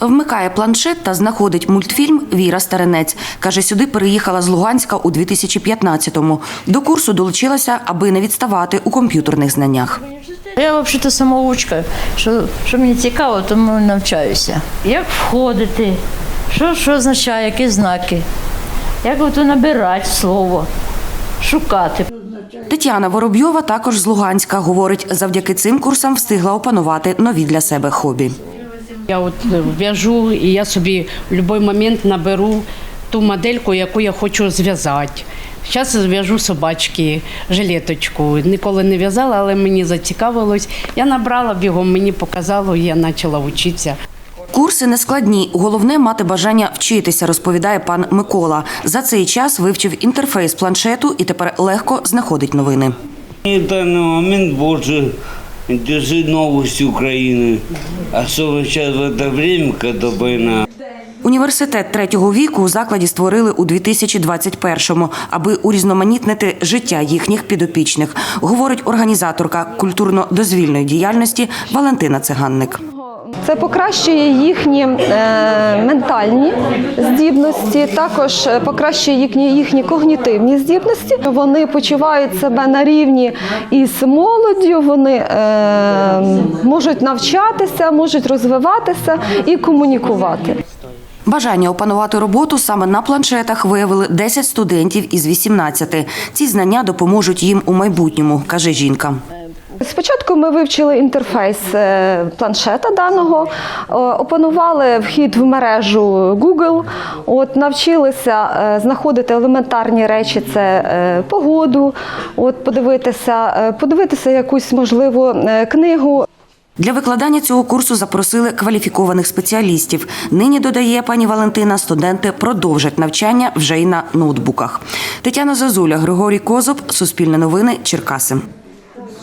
Вмикає планшет та знаходить мультфільм Віра Старенець. Каже, сюди переїхала з Луганська у 2015-му. До курсу долучилася, аби не відставати у комп'ютерних знаннях. Я взагалі самоучка. Що, що мені цікаво, тому навчаюся. Як входити, що, що означає, які знаки, як ото набирати слово, шукати. Тетяна Воробйова також з Луганська. Говорить, завдяки цим курсам встигла опанувати нові для себе хобі. Я от е, в'яжу і я собі в будь-який момент наберу ту модельку, яку я хочу зв'язати. Зараз зв'яжу собачки, жилеточку. Ніколи не в'язала, але мені зацікавилось. Я набрала бігом, мені показало, і я почала вчитися. Курси не складні. Головне мати бажання вчитися, розповідає пан Микола. За цей час вивчив інтерфейс планшету і тепер легко знаходить новини. И в данный момент больше держи новости Украины. Особенно сейчас в это время, когда война. Університет третього віку у закладі створили у 2021-му, аби урізноманітнити життя їхніх підопічних, говорить організаторка культурно-дозвільної діяльності Валентина Циганник. Це покращує їхні е, ментальні здібності, також е, покращує їхні, їхні когнітивні здібності. Вони почувають себе на рівні із молоддю, вони е, можуть навчатися, можуть розвиватися і комунікувати. Бажання опанувати роботу саме на планшетах виявили 10 студентів із 18. Ці знання допоможуть їм у майбутньому, каже жінка. Спочатку ми вивчили інтерфейс е, планшета даного, е, опанували вхід в мережу Google, от, навчилися е, знаходити елементарні речі, це погоду, от, подивитися, подивитися якусь можливо книгу. Для викладання цього курсу запросили кваліфікованих спеціалістів. Нині додає пані Валентина, студенти продовжать навчання вже й на ноутбуках. Тетяна Зазуля, Григорій Козуб, Суспільне новини, Черкаси.